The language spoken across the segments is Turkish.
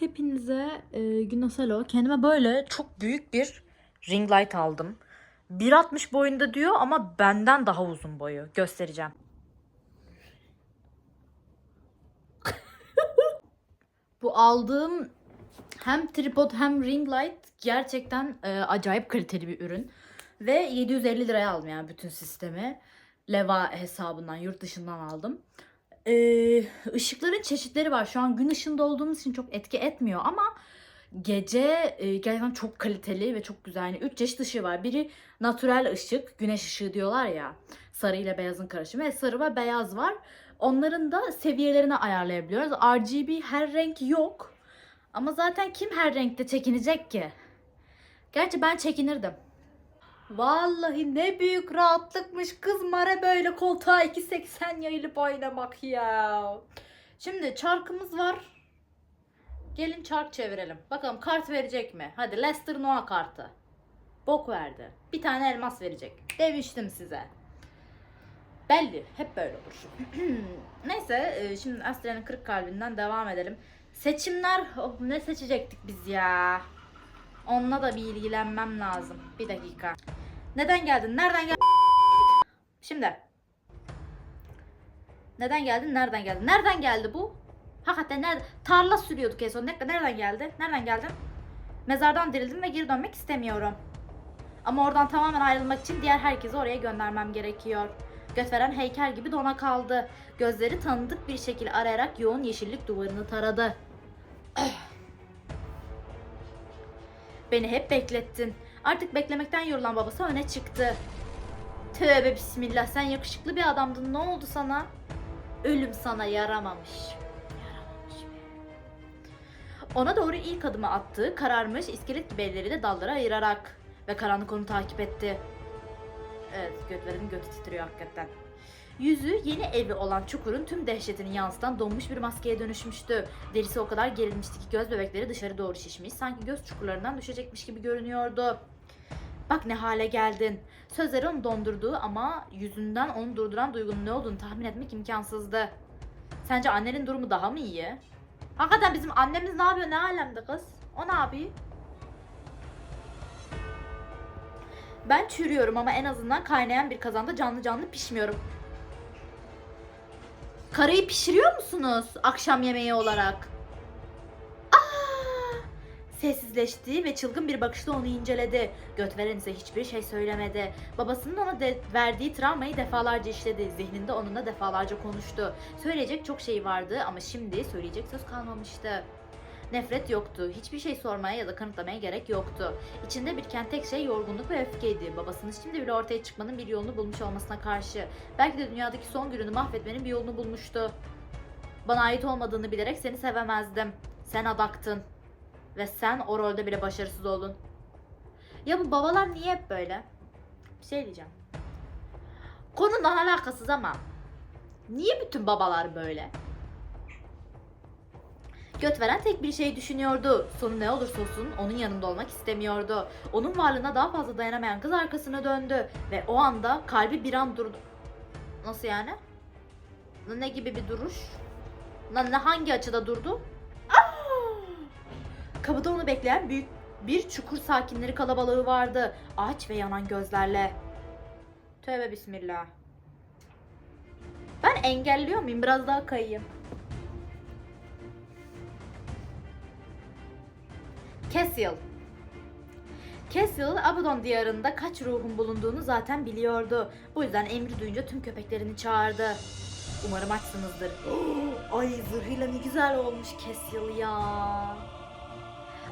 Hepinize e, Günoselo. Kendime böyle çok büyük bir ring light aldım. 1.60 boyunda diyor ama benden daha uzun boyu. Göstereceğim. Bu aldığım hem tripod hem ring light gerçekten e, acayip kaliteli bir ürün. Ve 750 liraya aldım yani bütün sistemi. Leva hesabından, yurt dışından aldım. Ee, ışıkların çeşitleri var. Şu an gün ışığında olduğumuz için çok etki etmiyor ama gece e, gerçekten çok kaliteli ve çok güzel. Yani üç çeşit ışığı var. Biri natürel ışık, güneş ışığı diyorlar ya. Sarı ile beyazın karışımı. Ve sarı ve beyaz var. Onların da seviyelerini ayarlayabiliyoruz. RGB her renk yok. Ama zaten kim her renkte çekinecek ki? Gerçi ben çekinirdim. Vallahi ne büyük rahatlıkmış kız mare böyle koltuğa 2.80 yayılıp oynamak ya. Şimdi çarkımız var. Gelin çark çevirelim. Bakalım kart verecek mi? Hadi Lester Noah kartı. Bok verdi. Bir tane elmas verecek. Demiştim size. Belli. Hep böyle olur. Neyse e, şimdi Astra'nın kırık kalbinden devam edelim. Seçimler oh, ne seçecektik biz ya? Onunla da bir ilgilenmem lazım. Bir dakika. Neden geldin? Nereden geldin? Şimdi. Neden geldin? Nereden geldin? Nereden geldi bu? Hakikaten nerede? Tarla sürüyorduk en son. Ne- Nereden geldi? Nereden geldin? Mezardan dirildim ve geri dönmek istemiyorum. Ama oradan tamamen ayrılmak için diğer herkesi oraya göndermem gerekiyor. Götveren heykel gibi dona kaldı. Gözleri tanıdık bir şekilde arayarak yoğun yeşillik duvarını taradı. Beni hep beklettin. Artık beklemekten yorulan babası öne çıktı. Tövbe bismillah sen yakışıklı bir adamdın ne oldu sana? Ölüm sana yaramamış. Yaramamış. Ona doğru ilk adımı attı, kararmış iskelet gibi elleri de dallara ayırarak ve karanlık onu takip etti. Evet, Götver'in götü titriyor hakikaten. Yüzü yeni evi olan çukurun tüm dehşetini yansıtan donmuş bir maskeye dönüşmüştü. Derisi o kadar gerilmişti ki göz bebekleri dışarı doğru şişmiş, sanki göz çukurlarından düşecekmiş gibi görünüyordu. Bak ne hale geldin. Sözleri onu dondurdu ama yüzünden onu durduran duygunun ne olduğunu tahmin etmek imkansızdı. Sence annenin durumu daha mı iyi? Hakikaten bizim annemiz ne yapıyor ne alemde kız? O ne yapıyor? Ben çürüyorum ama en azından kaynayan bir kazanda canlı canlı pişmiyorum. Karayı pişiriyor musunuz akşam yemeği olarak? Aa! Sessizleşti ve çılgın bir bakışla onu inceledi. Götveren ise hiçbir şey söylemedi. Babasının ona de- verdiği travmayı defalarca işledi. Zihninde onunla defalarca konuştu. Söyleyecek çok şey vardı ama şimdi söyleyecek söz kalmamıştı. Nefret yoktu. Hiçbir şey sormaya ya da kanıtlamaya gerek yoktu. İçinde biriken tek şey yorgunluk ve öfkeydi. Babasının şimdi bile ortaya çıkmanın bir yolunu bulmuş olmasına karşı. Belki de dünyadaki son gününü mahvetmenin bir yolunu bulmuştu. Bana ait olmadığını bilerek seni sevemezdim. Sen adaktın. Ve sen o rolde bile başarısız oldun. Ya bu babalar niye hep böyle? Bir şey diyeceğim. Konundan alakasız ama niye bütün babalar böyle? Göt veren tek bir şey düşünüyordu. Sonu ne olursa olsun onun yanında olmak istemiyordu. Onun varlığına daha fazla dayanamayan kız arkasına döndü. Ve o anda kalbi bir an durdu. Nasıl yani? Ne gibi bir duruş? Lan ne hangi açıda durdu? Aa! Kapıda onu bekleyen büyük bir çukur sakinleri kalabalığı vardı. Aç ve yanan gözlerle. Tövbe bismillah. Ben engelliyor muyum? Biraz daha kayayım. Cassiel. Cassiel, Abaddon diyarında kaç ruhun bulunduğunu zaten biliyordu. Bu yüzden emri duyunca tüm köpeklerini çağırdı. Umarım açsınızdır. Ay zırhıyla ne güzel olmuş Cassiel ya.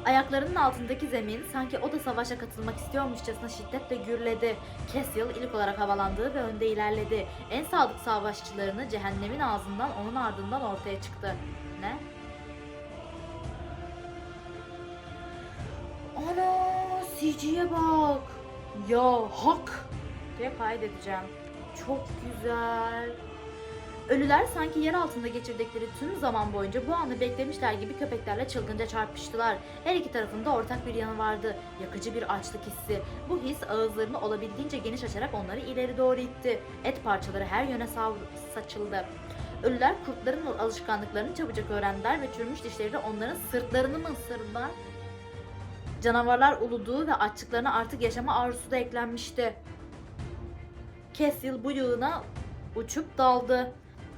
Ayaklarının altındaki zemin sanki o da savaşa katılmak istiyormuşçasına şiddetle gürledi. Cassiel ilk olarak havalandı ve önde ilerledi. En sadık savaşçılarını cehennemin ağzından onun ardından ortaya çıktı. Ne? Ana CG'ye bak. Ya hak diye kaydedeceğim. Çok güzel. Ölüler sanki yer altında geçirdikleri tüm zaman boyunca bu anı beklemişler gibi köpeklerle çılgınca çarpıştılar. Her iki tarafında ortak bir yanı vardı. Yakıcı bir açlık hissi. Bu his ağızlarını olabildiğince geniş açarak onları ileri doğru itti. Et parçaları her yöne saçıldı. Ölüler kurtların alışkanlıklarını çabucak öğrendiler ve çürümüş dişleriyle onların sırtlarını mı ısırdılar? Canavarlar uluduğu ve açlıklarına artık yaşama arzusu da eklenmişti. Cassiel bu yığına uçup daldı.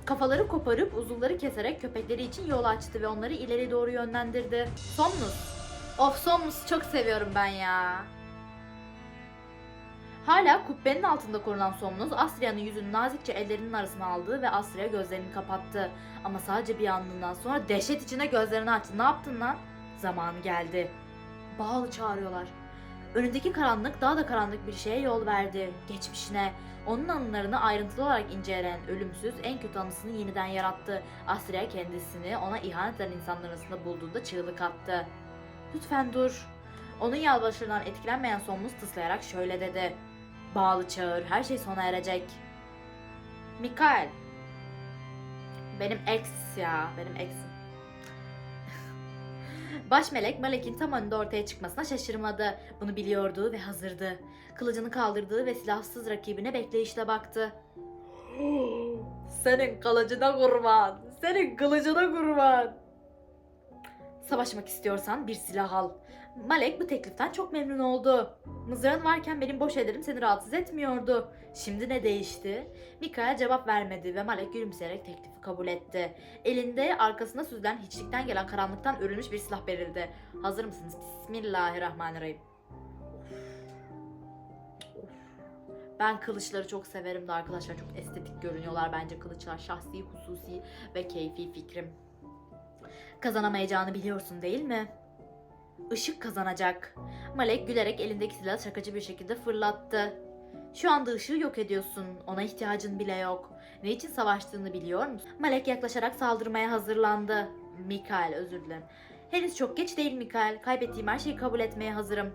Kafaları koparıp uzuvları keserek köpekleri için yol açtı ve onları ileri doğru yönlendirdi. Somnus. Of Somnus'u çok seviyorum ben ya. Hala kubbenin altında korunan Somnus, Astria'nın yüzünü nazikçe ellerinin arasına aldı ve Astria gözlerini kapattı. Ama sadece bir anlığından sonra dehşet içinde gözlerini açtı. Ne yaptın lan? Zamanı geldi. Bağlı çağırıyorlar. Önündeki karanlık daha da karanlık bir şeye yol verdi. Geçmişine. Onun anılarını ayrıntılı olarak inceleyen ölümsüz en kötü anısını yeniden yarattı. Astria kendisini ona ihanet eden insanların arasında bulduğunda çığlık attı. Lütfen dur. Onun yalvarışlarından etkilenmeyen Somnus tıslayarak şöyle dedi. Bağlı çağır, her şey sona erecek. Mikael. Benim ex ya, benim exim. Baş melek Malek'in tam önünde ortaya çıkmasına şaşırmadı. Bunu biliyordu ve hazırdı. Kılıcını kaldırdığı ve silahsız rakibine bekleyişle baktı. Senin kılıcına kurban. Senin kılıcına kurban. Savaşmak istiyorsan bir silah al. Malek bu tekliften çok memnun oldu. Mızrağın varken benim boş ederim seni rahatsız etmiyordu. Şimdi ne değişti? Mikael cevap vermedi ve Malek gülümseyerek teklifi kabul etti. Elinde arkasına süzülen hiçlikten gelen karanlıktan örülmüş bir silah verildi. Hazır mısınız? Bismillahirrahmanirrahim. Ben kılıçları çok severim de arkadaşlar çok estetik görünüyorlar bence kılıçlar. Şahsi, hususi ve keyfi fikrim. Kazanamayacağını biliyorsun değil mi? Işık kazanacak. Malek gülerek elindeki silahı şakacı bir şekilde fırlattı. Şu anda ışığı yok ediyorsun. Ona ihtiyacın bile yok. Ne için savaştığını biliyor musun? Malek yaklaşarak saldırmaya hazırlandı. Mikael özür dilerim. Henüz çok geç değil Mikael. Kaybettiğim her şeyi kabul etmeye hazırım.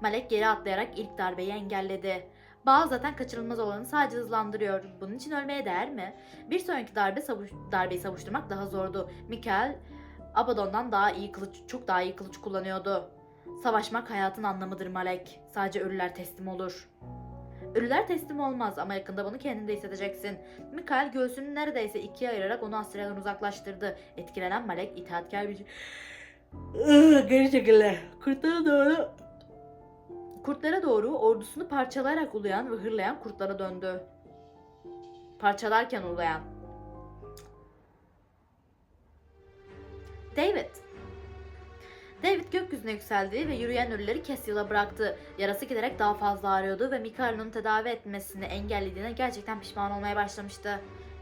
Malek geri atlayarak ilk darbeyi engelledi. Bağ zaten kaçırılmaz olanı sadece hızlandırıyor. Bunun için ölmeye değer mi? Bir sonraki darbe savuş darbeyi savuşturmak daha zordu. Mikael Abaddon'dan daha iyi kılıç, çok daha iyi kılıç kullanıyordu. Savaşmak hayatın anlamıdır Malek. Sadece ölüler teslim olur. Ölüler teslim olmaz ama yakında bunu kendinde hissedeceksin. Mikael göğsünü neredeyse ikiye ayırarak onu Astria'dan uzaklaştırdı. Etkilenen Malek itaatkar bir... Geri çekildi. Kurtlara doğru... Kurtlara doğru ordusunu parçalayarak uluyan ve hırlayan kurtlara döndü. Parçalarken ulayan. David. David gökyüzüne yükseldi ve yürüyen ölüleri Cassiel'a bıraktı. Yarası giderek daha fazla ağrıyordu ve Mikael'in onu tedavi etmesini engellediğine gerçekten pişman olmaya başlamıştı.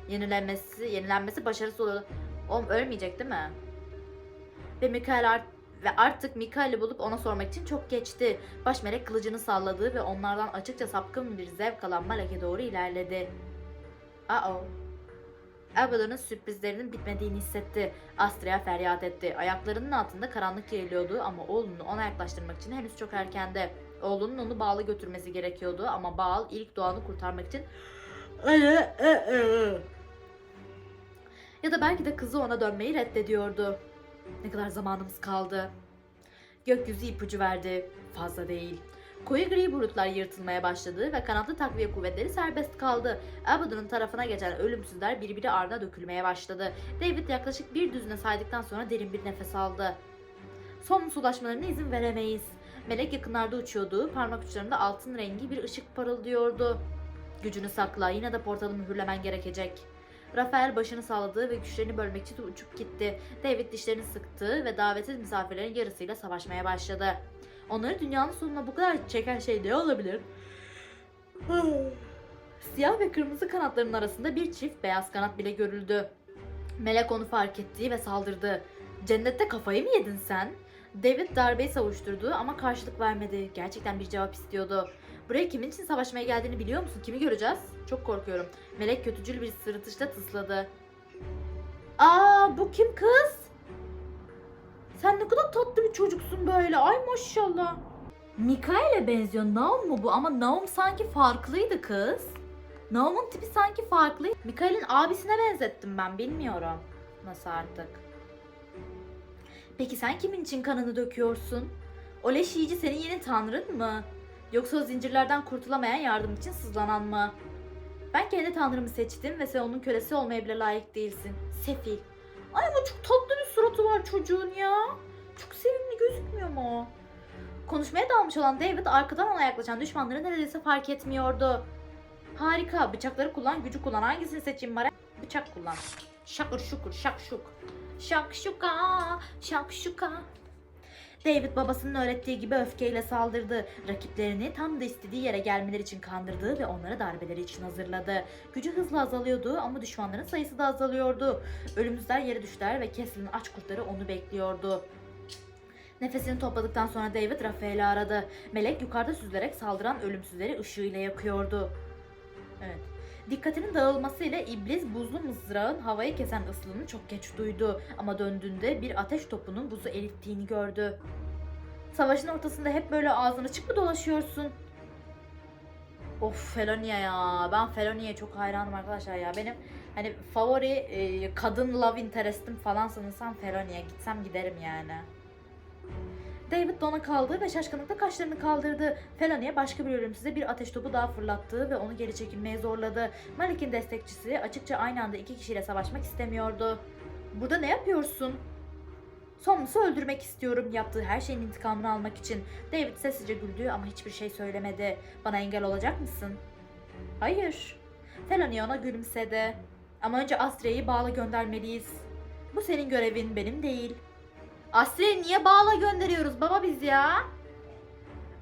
Yenilenmesi, yenilenmesi başarısız oluyordu. Oğlum ölmeyecek değil mi? Ve Mikael art ve artık Mikael'i bulup ona sormak için çok geçti. Baş melek kılıcını salladı ve onlardan açıkça sapkın bir zevk alan Malek'e doğru ilerledi. Uh-oh. Abaddon'un sürprizlerinin bitmediğini hissetti. Astria feryat etti. Ayaklarının altında karanlık yayılıyordu ama oğlunu ona yaklaştırmak için henüz çok erkendi. Oğlunun onu Baal'a götürmesi gerekiyordu ama Baal ilk doğanı kurtarmak için ya da belki de kızı ona dönmeyi reddediyordu. Ne kadar zamanımız kaldı. Gökyüzü ipucu verdi. Fazla değil. Koyu gri bulutlar yırtılmaya başladı ve kanatlı takviye kuvvetleri serbest kaldı. Abaddon'un tarafına geçen ölümsüzler birbiri ardına dökülmeye başladı. David yaklaşık bir düzine saydıktan sonra derin bir nefes aldı. Son ulaşmalarına izin veremeyiz. Melek yakınlarda uçuyordu, parmak uçlarında altın rengi bir ışık parıldıyordu. Gücünü sakla, yine de portalı mühürlemen gerekecek. Rafael başını salladı ve güçlerini bölmek için uçup gitti. David dişlerini sıktı ve davetsiz misafirlerin yarısıyla savaşmaya başladı. Onları dünyanın sonuna bu kadar çeken şey ne olabilir? Siyah ve kırmızı kanatların arasında bir çift beyaz kanat bile görüldü. Melek onu fark etti ve saldırdı. Cennette kafayı mı yedin sen? David darbeyi savuşturdu ama karşılık vermedi. Gerçekten bir cevap istiyordu. Buraya kimin için savaşmaya geldiğini biliyor musun? Kimi göreceğiz? Çok korkuyorum. Melek kötücül bir sırıtışla tısladı. Aa bu kim kız? Sen ne kadar tatlı bir çocuksun böyle. Ay maşallah. Mikael'e benziyor. Naum mu bu? Ama Naum sanki farklıydı kız. Naum'un tipi sanki farklı. Mikael'in abisine benzettim ben. Bilmiyorum. Nasıl artık. Peki sen kimin için kanını döküyorsun? O leş senin yeni tanrın mı? Yoksa o zincirlerden kurtulamayan yardım için sızlanan mı? Ben kendi tanrımı seçtim ve sen onun kölesi olmaya bile layık değilsin. Sefil. Ay ama çok tatlı bir suratı var çocuğun ya. Çok sevimli gözükmüyor mu? Konuşmaya dalmış olan David arkadan ona yaklaşan düşmanları neredeyse fark etmiyordu. Harika. Bıçakları kullan, gücü kullan. Hangisini seçeyim Mara? Bıçak kullan. Şakır şukur, şak şuk. Şak şuka, şak şuka. David babasının öğrettiği gibi öfkeyle saldırdı. Rakiplerini tam da istediği yere gelmeleri için kandırdı ve onları darbeleri için hazırladı. Gücü hızla azalıyordu ama düşmanların sayısı da azalıyordu. Ölümsüzler yere düştüler ve Castle'ın aç kurtları onu bekliyordu. Nefesini topladıktan sonra David Rafael'i aradı. Melek yukarıda süzülerek saldıran ölümsüzleri ışığıyla yakıyordu. Evet. Dikkatinin dağılmasıyla iblis buzlu mızrağın havayı kesen ıslığını çok geç duydu. Ama döndüğünde bir ateş topunun buzu erittiğini gördü. Savaşın ortasında hep böyle ağzını açık mı dolaşıyorsun? Of Felonia ya. Ben Felonia'ya çok hayranım arkadaşlar ya. Benim hani favori e, kadın love interest'im falan sanırsam Felonia. Gitsem giderim yani. David dona kaldı ve şaşkınlıkla kaşlarını kaldırdı. Feloni'ye başka bir ölümsüze bir ateş topu daha fırlattı ve onu geri çekilmeye zorladı. Malik'in destekçisi açıkça aynı anda iki kişiyle savaşmak istemiyordu. Burada ne yapıyorsun? Somnus'u öldürmek istiyorum yaptığı her şeyin intikamını almak için. David sessizce güldü ama hiçbir şey söylemedi. Bana engel olacak mısın? Hayır. Felonia ona gülümsedi. Ama önce Astria'yı bağla göndermeliyiz. Bu senin görevin benim değil. Astria'yı niye bağla gönderiyoruz baba biz ya?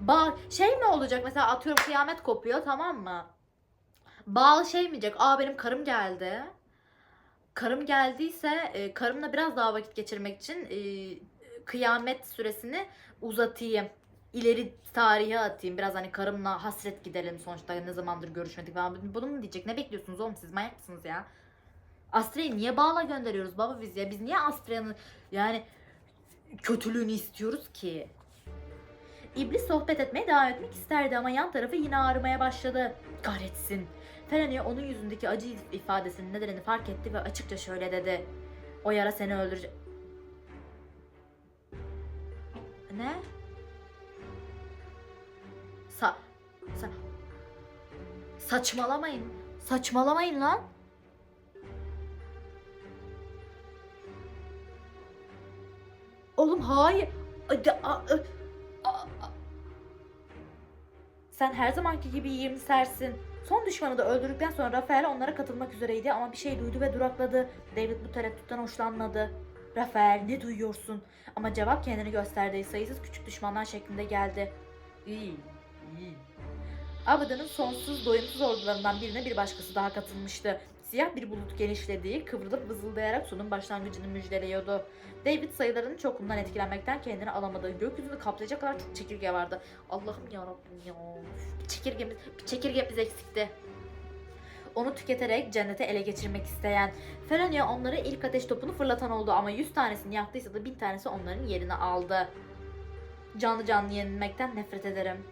Bağ şey mi olacak mesela atıyorum kıyamet kopuyor tamam mı? Bağ şey mi diyecek? Aa benim karım geldi. Karım geldiyse e, karımla biraz daha vakit geçirmek için e, kıyamet süresini uzatayım. İleri tarihe atayım. Biraz hani karımla hasret gidelim sonuçta ne zamandır görüşmedik falan. Bunu mu diyecek? Ne bekliyorsunuz oğlum siz manyak mısınız ya? Astria'yı niye bağla gönderiyoruz baba biz ya? Biz niye Astria'nın yani kötülüğünü istiyoruz ki? İblis sohbet etmeye devam etmek isterdi ama yan tarafı yine ağrımaya başladı. Kahretsin. Felania onun yüzündeki acı ifadesinin nedenini fark etti ve açıkça şöyle dedi. O yara seni öldürecek. Ne? Sa... Sa... Saçmalamayın. Saçmalamayın lan. Oğlum hayır. Sen her zamanki gibi iyimsersin. Son düşmanı da öldürdükten sonra Rafael onlara katılmak üzereydi ama bir şey duydu ve durakladı. David bu tereddütten hoşlanmadı. Rafael ne duyuyorsun? Ama cevap kendini gösterdiği sayısız küçük düşmanlar şeklinde geldi. İyi, iyi. Abaddon'un sonsuz doyumsuz ordularından birine bir başkası daha katılmıştı. Siyah bir bulut genişlediği, kıvrılıp vızıldayarak sonun başlangıcını müjdeliyordu. David sayılarının çokundan etkilenmekten kendini alamadı. Gökyüzünü kaplayacak kadar çok çekirge vardı. Allah'ım yarabbim ya. Bir çekirgemiz, bir çekirgemiz eksikti. Onu tüketerek cennete ele geçirmek isteyen. Feronia onlara ilk ateş topunu fırlatan oldu ama 100 tanesini yaktıysa da 1000 tanesi onların yerini aldı. Canlı canlı yenilmekten nefret ederim.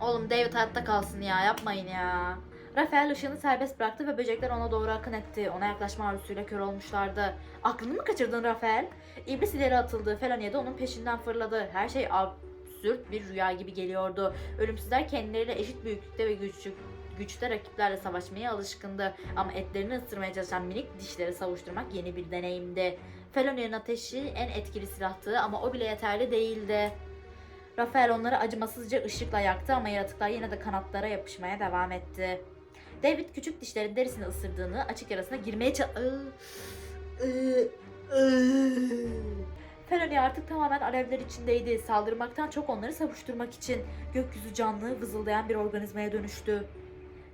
Oğlum David hayatta kalsın ya yapmayın ya. Rafael ışığını serbest bıraktı ve böcekler ona doğru akın etti. Ona yaklaşma arzusuyla kör olmuşlardı. Aklını mı kaçırdın Rafael? İblis ileri atıldı. Felania da onun peşinden fırladı. Her şey absürt bir rüya gibi geliyordu. Ölümsüzler kendileriyle eşit büyüklükte ve güçlü, güçte rakiplerle savaşmaya alışkındı. Ama etlerini ısırmaya çalışan minik dişleri savuşturmak yeni bir deneyimdi. Felonia'nın ateşi en etkili silahtı ama o bile yeterli değildi. Rafael onları acımasızca ışıkla yaktı ama yaratıklar yine de kanatlara yapışmaya devam etti. David küçük dişlerin derisini ısırdığını, açık yarasına girmeye çalıştı. Felonia artık tamamen alevler içindeydi. Saldırmaktan çok onları savuşturmak için. Gökyüzü canlı, vızıldayan bir organizmaya dönüştü.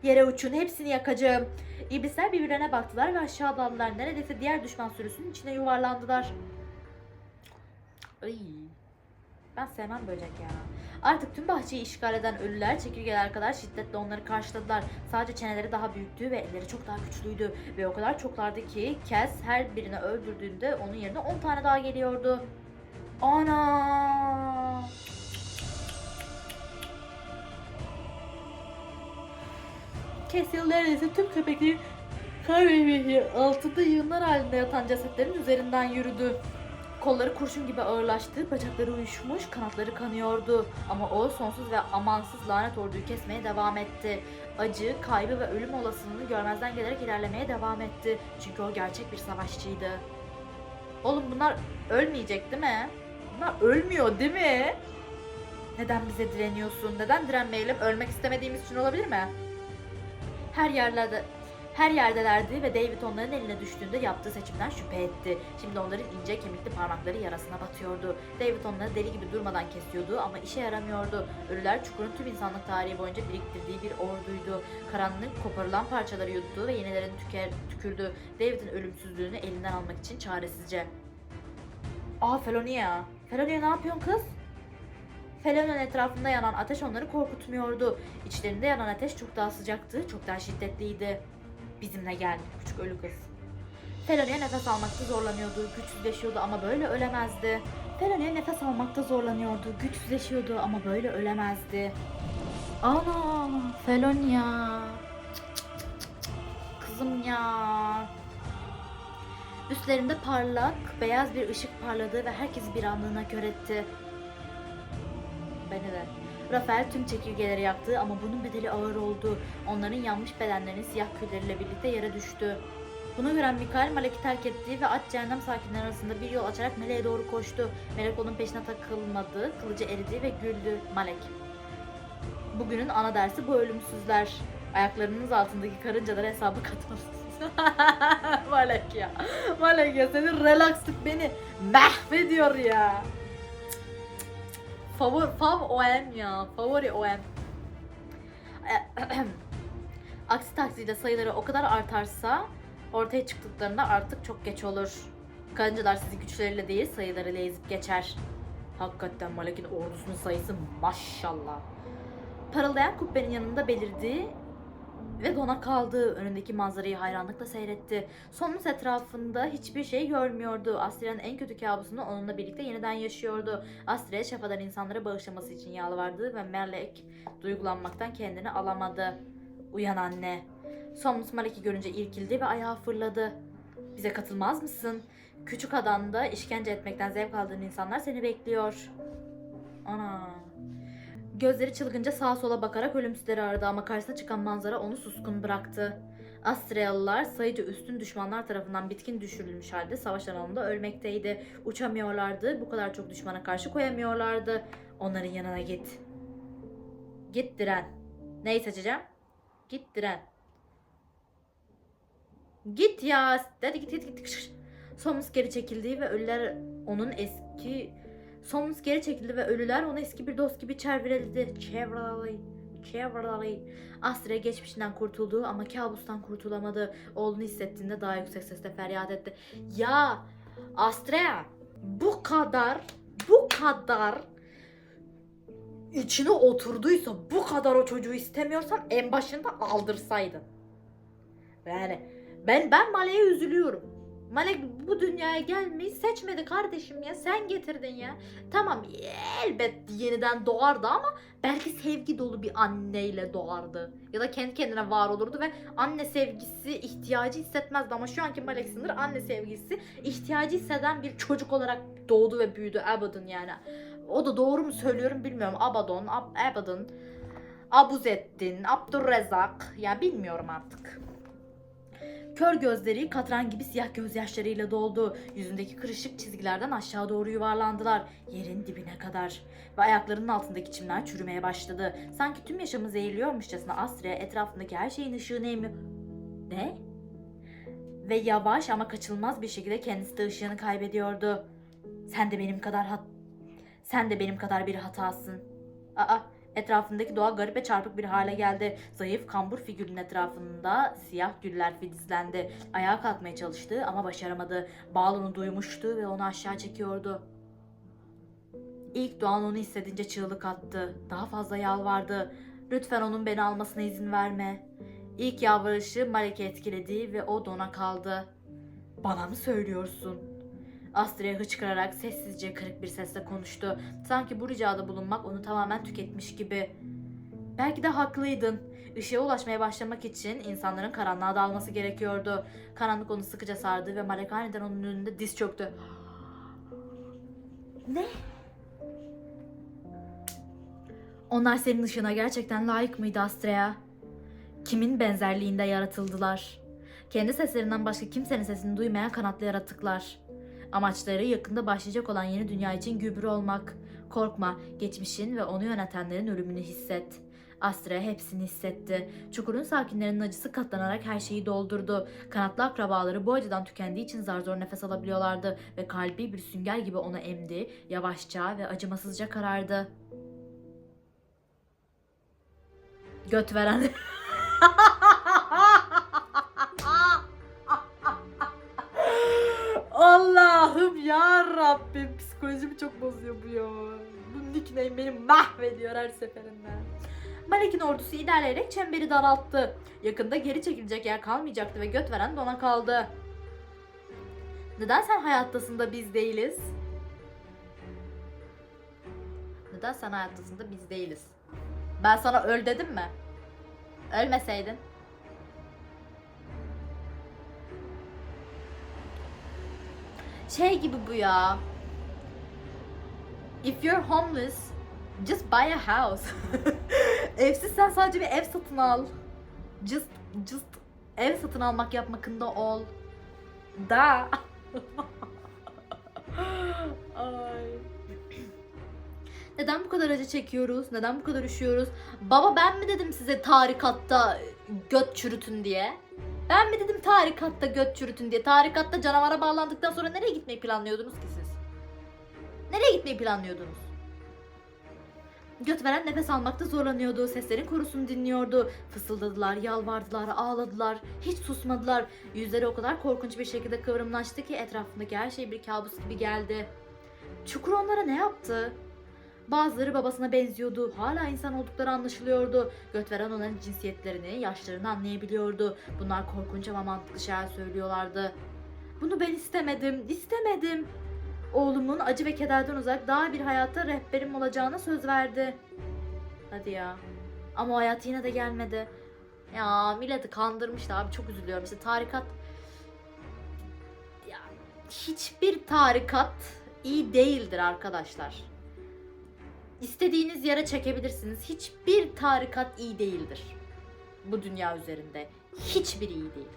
Yere uçun, hepsini yakacağım. İblisler birbirlerine baktılar ve aşağı daldılar. Neredeyse diğer düşman sürüsünün içine yuvarlandılar. Ay. Ben sevmem böcek ya. Artık tüm bahçeyi işgal eden ölüler çekirgeler kadar şiddetle onları karşıladılar. Sadece çeneleri daha büyüktü ve elleri çok daha güçlüydü. Ve o kadar çoklardı ki Kes her birini öldürdüğünde onun yerine 10 tane daha geliyordu. Ana! Cassiel neredeyse tüm köpeklerin kar altında yığınlar halinde yatan cesetlerin üzerinden yürüdü. Kolları kurşun gibi ağırlaştı, bacakları uyuşmuş, kanatları kanıyordu. Ama o sonsuz ve amansız lanet orduyu kesmeye devam etti. Acı, kaybı ve ölüm olasılığını görmezden gelerek ilerlemeye devam etti. Çünkü o gerçek bir savaşçıydı. Oğlum bunlar ölmeyecek değil mi? Bunlar ölmüyor değil mi? Neden bize direniyorsun? Neden direnmeyelim? Ölmek istemediğimiz için olabilir mi? Her yerlerde her yerdelerdi ve David onların eline düştüğünde yaptığı seçimden şüphe etti. Şimdi onların ince kemikli parmakları yarasına batıyordu. David onları deli gibi durmadan kesiyordu ama işe yaramıyordu. Ölüler çukurun tüm insanlık tarihi boyunca biriktirdiği bir orduydu. Karanlık koparılan parçaları yuttu ve yenilerini tüker, tükürdü. David'in ölümsüzlüğünü elinden almak için çaresizce. Aa Felonia. Felonia ne yapıyorsun kız? Felon'un etrafında yanan ateş onları korkutmuyordu. İçlerinde yanan ateş çok daha sıcaktı, çok daha şiddetliydi. Bizimle gel küçük ölü kız. Felonia nefes almakta zorlanıyordu, güçsüzleşiyordu ama böyle ölemezdi. Felonia nefes almakta zorlanıyordu, güçsüzleşiyordu ama böyle ölemezdi. Ana Felonia. Cık. Kızım ya. Üstlerinde parlak, beyaz bir ışık parladı ve herkesi bir anlığına kör etti. Beni de. Rafael tüm çekirgeleri yaktı ama bunun bedeli ağır oldu. Onların yanmış bedenlerinin siyah külleriyle birlikte yere düştü. Bunu gören Mikael Malek'i terk etti ve aç cehennem sakinleri arasında bir yol açarak Melek'e doğru koştu. Melek onun peşine takılmadı, kılıcı eridi ve güldü. Malek. Bugünün ana dersi bu ölümsüzler. Ayaklarınız altındaki karıncalar hesabı katmalısınız. Malek ya. Malek ya senin relaxlık beni mahvediyor ya. Favori, fav OM ya. Favori OM. Aksi takdirde sayıları o kadar artarsa ortaya çıktıklarında artık çok geç olur. Karıncalar sizi güçleriyle değil sayılarıyla ezip geçer. Hakikaten Malek'in ordusunun sayısı maşallah. Parıldayan kubbenin yanında belirdi ve dona kaldı. Önündeki manzarayı hayranlıkla seyretti. Sonun etrafında hiçbir şey görmüyordu. Astria'nın en kötü kabusunu onunla birlikte yeniden yaşıyordu. Astria şafadan insanlara bağışlaması için yalvardı ve Melek duygulanmaktan kendini alamadı. Uyan anne. Somnus Malek'i görünce irkildi ve ayağa fırladı. Bize katılmaz mısın? Küçük adanda işkence etmekten zevk aldığın insanlar seni bekliyor. Ana. Gözleri çılgınca sağa sola bakarak ölümsüzleri aradı ama karşısına çıkan manzara onu suskun bıraktı. Astrayalılar sayıca üstün düşmanlar tarafından bitkin düşürülmüş halde savaş alanında ölmekteydi. Uçamıyorlardı, bu kadar çok düşmana karşı koyamıyorlardı. Onların yanına git. Git diren. Neyi seçeceğim? Git diren. Git ya. Hadi git git git. Somus geri çekildi ve ölüler onun eski Somus geri çekildi ve ölüler onu eski bir dost gibi çevreledi. Çevreledi. Çevreledi. Astra geçmişinden kurtuldu ama kabustan kurtulamadı. Oğlunu hissettiğinde daha yüksek sesle feryat etti. Ya Astra bu kadar bu kadar içine oturduysa bu kadar o çocuğu istemiyorsan en başında aldırsaydın. Yani ben ben Male'ye üzülüyorum. Malek bu dünyaya gelmeyi seçmedi kardeşim ya. Sen getirdin ya. Tamam elbet yeniden doğardı ama belki sevgi dolu bir anneyle doğardı. Ya da kendi kendine var olurdu ve anne sevgisi ihtiyacı hissetmezdi. Ama şu anki Malek Sınır anne sevgisi ihtiyacı hisseden bir çocuk olarak doğdu ve büyüdü Abaddon yani. O da doğru mu söylüyorum bilmiyorum. Abaddon, Ab Abaddon, Abuzettin, Abdurrezak. Ya bilmiyorum artık. Kör gözleri katran gibi siyah gözyaşlarıyla doldu. Yüzündeki kırışık çizgilerden aşağı doğru yuvarlandılar. Yerin dibine kadar. Ve ayaklarının altındaki çimler çürümeye başladı. Sanki tüm yaşamı zehirliyormuşçasına Astria etrafındaki her şeyin ışığını emiyor. Ne? Ve yavaş ama kaçınılmaz bir şekilde kendisi de ışığını kaybediyordu. Sen de benim kadar hat... Sen de benim kadar bir hatasın. Aa, Etrafındaki doğa garip ve çarpık bir hale geldi. Zayıf kambur figürün etrafında siyah güller filizlendi. Ayağa kalkmaya çalıştı ama başaramadı. Bağlını duymuştu ve onu aşağı çekiyordu. İlk doğan onu hissedince çığlık attı. Daha fazla yalvardı. Lütfen onun beni almasına izin verme. İlk yalvarışı Malek'i etkiledi ve o dona kaldı. Bana mı söylüyorsun? Astria hıçkırarak sessizce kırık bir sesle konuştu. Sanki bu ricada bulunmak onu tamamen tüketmiş gibi. Belki de haklıydın. Işığa ulaşmaya başlamak için insanların karanlığa dalması gerekiyordu. Karanlık onu sıkıca sardı ve Malek aniden onun önünde diz çöktü. Ne? Onlar senin ışığına gerçekten layık mıydı Astrea? Kimin benzerliğinde yaratıldılar? Kendi seslerinden başka kimsenin sesini duymayan kanatlı yaratıklar. Amaçları yakında başlayacak olan yeni dünya için gübre olmak. Korkma, geçmişin ve onu yönetenlerin ölümünü hisset. Astra hepsini hissetti. Çukurun sakinlerinin acısı katlanarak her şeyi doldurdu. Kanatlı akrabaları bu acıdan tükendiği için zar zor nefes alabiliyorlardı ve kalbi bir sünger gibi onu emdi, yavaşça ve acımasızca karardı. Göt veren. Allah'ım ya Rabbim psikolojimi çok bozuyor bu ya. Bu nickname beni mahvediyor her seferinde. Malek'in ordusu ilerleyerek çemberi daralttı. Yakında geri çekilecek yer kalmayacaktı ve göt veren dona kaldı. Neden sen hayattasın da biz değiliz? Neden sen hayattasın da biz değiliz? Ben sana öl dedim mi? Ölmeseydin. Şey gibi bu ya. If you're homeless, just buy a house. Evsiz sen sadece bir ev satın al. Just, just ev satın almak yapmakında ol. Da. Ay. Neden bu kadar acı çekiyoruz? Neden bu kadar üşüyoruz? Baba ben mi dedim size tarikatta göt çürütün diye? Ben mi dedim tarikatta göt çürütün diye? Tarikatta canavara bağlandıktan sonra nereye gitmeyi planlıyordunuz ki siz? Nereye gitmeyi planlıyordunuz? Göt veren nefes almakta zorlanıyordu. Seslerin korusunu dinliyordu. Fısıldadılar, yalvardılar, ağladılar. Hiç susmadılar. Yüzleri o kadar korkunç bir şekilde kıvrımlaştı ki etrafındaki her şey bir kabus gibi geldi. Çukur onlara ne yaptı? Bazıları babasına benziyordu. Hala insan oldukları anlaşılıyordu. Göt veren onların cinsiyetlerini, yaşlarını anlayabiliyordu. Bunlar korkunç ama mantıklı şeyler söylüyorlardı. Bunu ben istemedim, istemedim. Oğlumun acı ve kederden uzak daha bir hayata rehberim olacağına söz verdi. Hadi ya. Ama o hayat yine de gelmedi. Ya milleti kandırmıştı abi çok üzülüyorum. İşte tarikat... Hiçbir tarikat iyi değildir arkadaşlar. İstediğiniz yere çekebilirsiniz. Hiçbir tarikat iyi değildir. Bu dünya üzerinde. Hiçbir iyi değil.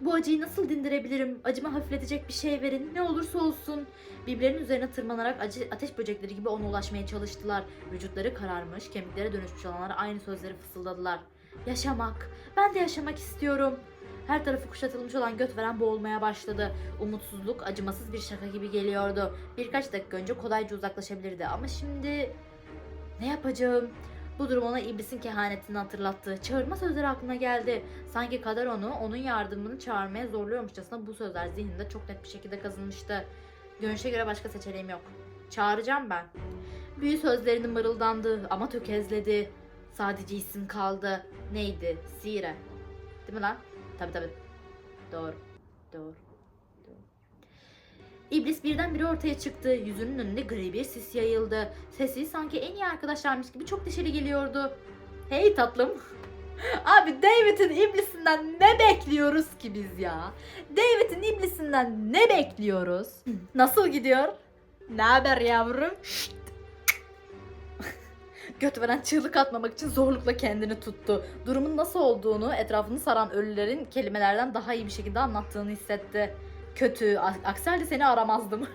Bu acıyı nasıl dindirebilirim? Acımı hafifletecek bir şey verin. Ne olursa olsun. Birbirlerinin üzerine tırmanarak acı, ateş böcekleri gibi ona ulaşmaya çalıştılar. Vücutları kararmış, kemiklere dönüşmüş olanlar aynı sözleri fısıldadılar. Yaşamak. Ben de yaşamak istiyorum. Her tarafı kuşatılmış olan göt veren boğulmaya başladı. Umutsuzluk acımasız bir şaka gibi geliyordu. Birkaç dakika önce kolayca uzaklaşabilirdi ama şimdi ne yapacağım? Bu durum ona iblisin kehanetini hatırlattı. Çağırma sözleri aklına geldi. Sanki kader onu, onun yardımını çağırmaya zorluyormuşçasına bu sözler zihninde çok net bir şekilde kazınmıştı. Görünüşe göre başka seçeneğim yok. Çağıracağım ben. Büyü sözlerini mırıldandı ama tökezledi. Sadece isim kaldı. Neydi? Sire. Değil mi lan? Tabi tabi. Doğru. Doğru. İblis birdenbire ortaya çıktı. Yüzünün önünde gri bir sis yayıldı. Sesi sanki en iyi arkadaşlarmış gibi çok neşeli geliyordu. Hey tatlım. Abi David'in iblisinden ne bekliyoruz ki biz ya? David'in iblisinden ne bekliyoruz? Nasıl gidiyor? Ne haber yavrum? Şşt. Göt veren çığlık atmamak için zorlukla kendini tuttu. Durumun nasıl olduğunu etrafını saran ölülerin kelimelerden daha iyi bir şekilde anlattığını hissetti. Kötü, aksi halde seni aramazdım.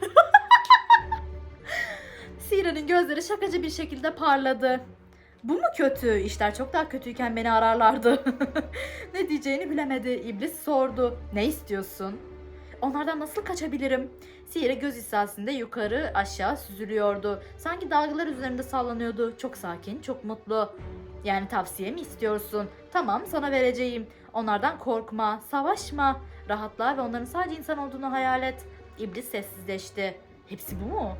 Sire'nin gözleri şakacı bir şekilde parladı. Bu mu kötü? İşler çok daha kötüyken beni ararlardı. ne diyeceğini bilemedi. İblis sordu. Ne istiyorsun? Onlardan nasıl kaçabilirim? Sihir'e göz hissasında yukarı aşağı süzülüyordu. Sanki dalgalar üzerinde sallanıyordu. Çok sakin, çok mutlu. Yani tavsiye mi istiyorsun? Tamam sana vereceğim. Onlardan korkma, savaşma. Rahatla ve onların sadece insan olduğunu hayal et. İblis sessizleşti. Hepsi bu mu?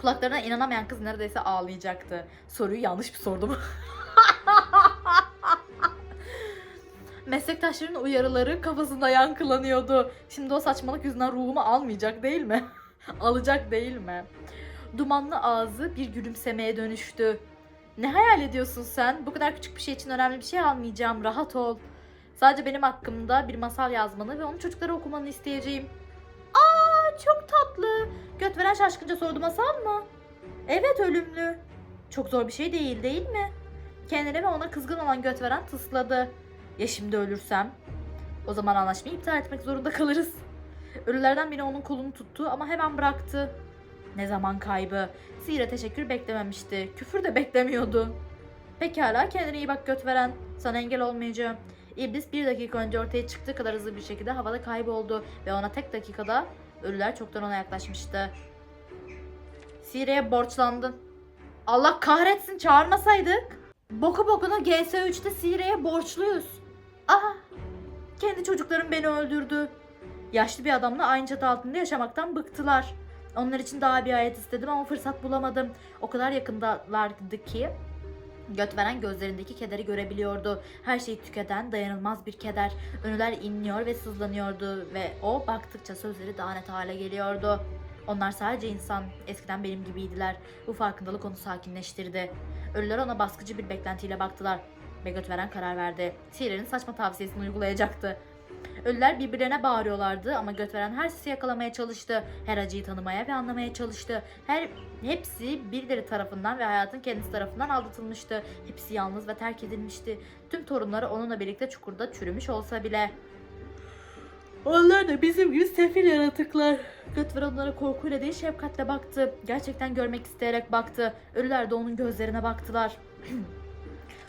Kulaklarına inanamayan kız neredeyse ağlayacaktı. Soruyu yanlış mı sordum? Meslektaşların uyarıları kafasında yankılanıyordu. Şimdi o saçmalık yüzünden ruhumu almayacak değil mi? Alacak değil mi? Dumanlı ağzı bir gülümsemeye dönüştü. Ne hayal ediyorsun sen? Bu kadar küçük bir şey için önemli bir şey almayacağım. Rahat ol. Sadece benim hakkımda bir masal yazmanı ve onu çocuklara okumanı isteyeceğim. Aa çok tatlı. Göt veren şaşkınca sordu masal mı? Evet ölümlü. Çok zor bir şey değil değil mi? Kendine ve ona kızgın olan göt veren tısladı. Ya şimdi ölürsem? O zaman anlaşmayı iptal etmek zorunda kalırız. Ölülerden biri onun kolunu tuttu ama hemen bıraktı. Ne zaman kaybı. Sihir'e teşekkür beklememişti. Küfür de beklemiyordu. Pekala kendine iyi bak göt veren. Sana engel olmayacağım. İblis bir dakika önce ortaya çıktığı kadar hızlı bir şekilde havada kayboldu ve ona tek dakikada ölüler çoktan ona yaklaşmıştı. Sire'ye borçlandın. Allah kahretsin çağırmasaydık. Boku bokuna GS3'te Sire'ye borçluyuz. Aha kendi çocuklarım beni öldürdü. Yaşlı bir adamla aynı çatı altında yaşamaktan bıktılar. Onlar için daha bir hayat istedim ama fırsat bulamadım. O kadar yakındalardı ki Göt veren gözlerindeki kederi görebiliyordu. Her şeyi tüketen dayanılmaz bir keder. Önüler inliyor ve sızlanıyordu ve o baktıkça sözleri daha net hale geliyordu. Onlar sadece insan. Eskiden benim gibiydiler. Bu farkındalık onu sakinleştirdi. Ölüler ona baskıcı bir beklentiyle baktılar. Ve göt veren karar verdi. Sihir'in saçma tavsiyesini uygulayacaktı. Ölüler birbirlerine bağırıyorlardı ama göt veren her sesi yakalamaya çalıştı. Her acıyı tanımaya ve anlamaya çalıştı. Her hepsi birileri tarafından ve hayatın kendisi tarafından aldatılmıştı. Hepsi yalnız ve terk edilmişti. Tüm torunları onunla birlikte çukurda çürümüş olsa bile. Onlar da bizim gibi sefil yaratıklar. Götver onlara korkuyla değil şefkatle baktı. Gerçekten görmek isteyerek baktı. Ölüler de onun gözlerine baktılar.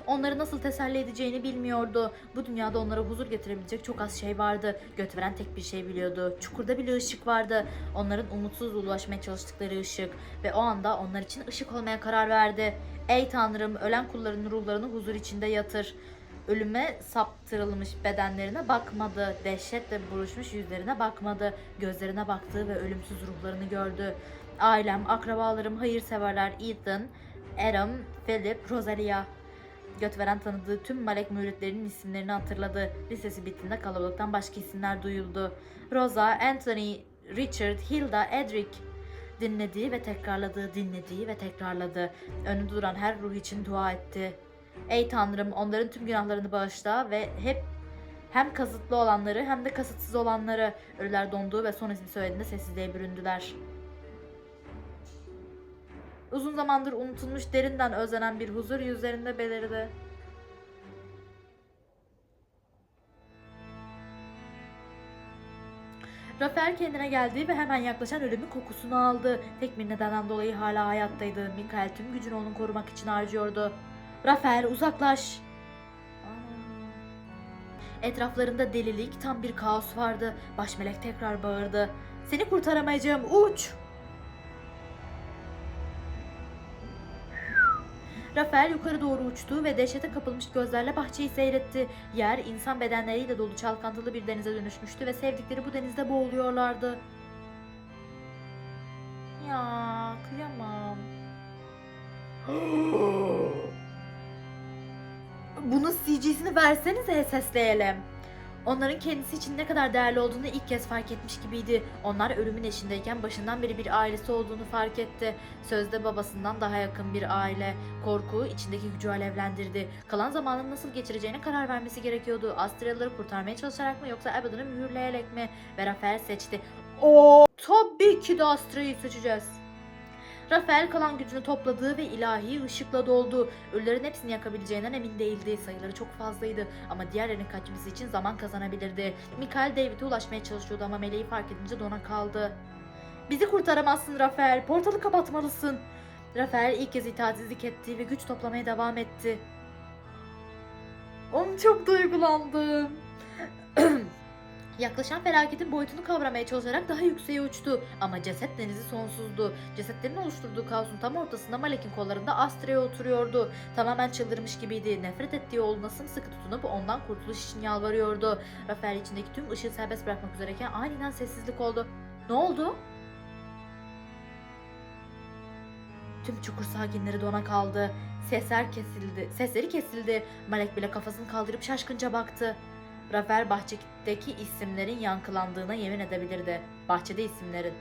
Onları nasıl teselli edeceğini bilmiyordu. Bu dünyada onlara huzur getirebilecek çok az şey vardı. Götveren tek bir şey biliyordu. Çukurda bile ışık vardı. Onların umutsuz ulaşmaya çalıştıkları ışık. Ve o anda onlar için ışık olmaya karar verdi. Ey Tanrım ölen kullarının ruhlarını huzur içinde yatır. Ölüme saptırılmış bedenlerine bakmadı. Dehşetle buruşmuş yüzlerine bakmadı. Gözlerine baktı ve ölümsüz ruhlarını gördü. Ailem, akrabalarım, hayırseverler Ethan, Aram, Philip, Rosalia. Götveren tanıdığı tüm melek müritlerinin isimlerini hatırladı. Lisesi bittiğinde kalabalıktan başka isimler duyuldu. Rosa, Anthony, Richard, Hilda, Edric. Dinlediği ve tekrarladığı, dinlediği ve tekrarladı. Önünde duran her ruh için dua etti. Ey Tanrım onların tüm günahlarını bağışla ve hep hem kasıtlı olanları hem de kasıtsız olanları ölüler dondu ve son ismi söylediğinde sessizliğe büründüler. Uzun zamandır unutulmuş derinden özlenen bir huzur yüzlerinde belirdi. Rafael kendine geldi ve hemen yaklaşan ölümün kokusunu aldı. Tek bir nedenden dolayı hala hayattaydı. Mikael tüm gücünü onu korumak için harcıyordu. Rafael uzaklaş. Etraflarında delilik, tam bir kaos vardı. Başmelek tekrar bağırdı. Seni kurtaramayacağım, uç! Rafael yukarı doğru uçtu ve dehşete kapılmış gözlerle bahçeyi seyretti. Yer insan bedenleriyle dolu çalkantılı bir denize dönüşmüştü ve sevdikleri bu denizde boğuluyorlardı. Ya kıyamam. Bunun CG'sini versenize sesleyelim. Onların kendisi için ne kadar değerli olduğunu ilk kez fark etmiş gibiydi. Onlar ölümün eşindeyken başından beri bir ailesi olduğunu fark etti. Sözde babasından daha yakın bir aile. Korku içindeki gücü alevlendirdi. Kalan zamanını nasıl geçireceğine karar vermesi gerekiyordu. Astralıları kurtarmaya çalışarak mı yoksa Abaddon'ı mühürleyerek mi? Ve Rafael seçti. O tabii ki de Astra'yı seçeceğiz. Rafael kalan gücünü topladı ve ilahi ışıkla doldu. Ölülerin hepsini yakabileceğinden emin değildi. Sayıları çok fazlaydı ama diğerlerinin kaçması için zaman kazanabilirdi. Mikael David'e ulaşmaya çalışıyordu ama meleği fark edince dona kaldı. Bizi kurtaramazsın Rafael. Portalı kapatmalısın. Rafael ilk kez itaatsizlik etti ve güç toplamaya devam etti. Onu çok duygulandım. Yaklaşan felaketin boyutunu kavramaya çalışarak daha yükseğe uçtu. Ama ceset denizi sonsuzdu. Cesetlerin oluşturduğu kaosun tam ortasında Malek'in kollarında Astra'ya oturuyordu. Tamamen çıldırmış gibiydi. Nefret ettiği oğluna sımsıkı tutunup ondan kurtuluş için yalvarıyordu. Rafael içindeki tüm ışığı serbest bırakmak üzereyken aniden sessizlik oldu. Ne oldu? Tüm çukur sakinleri dona kaldı. Sesler kesildi. Sesleri kesildi. Malek bile kafasını kaldırıp şaşkınca baktı. Rafael bahçedeki isimlerin yankılandığına yemin edebilirdi. Bahçede isimlerin.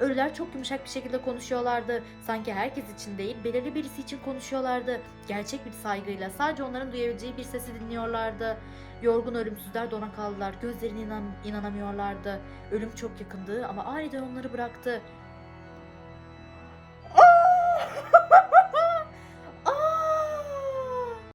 Ölüler çok yumuşak bir şekilde konuşuyorlardı. Sanki herkes için değil, belirli birisi için konuşuyorlardı. Gerçek bir saygıyla sadece onların duyabileceği bir sesi dinliyorlardı. Yorgun ölümsüzler dona kaldılar. Gözlerine inan inanamıyorlardı. Ölüm çok yakındı ama aniden onları bıraktı.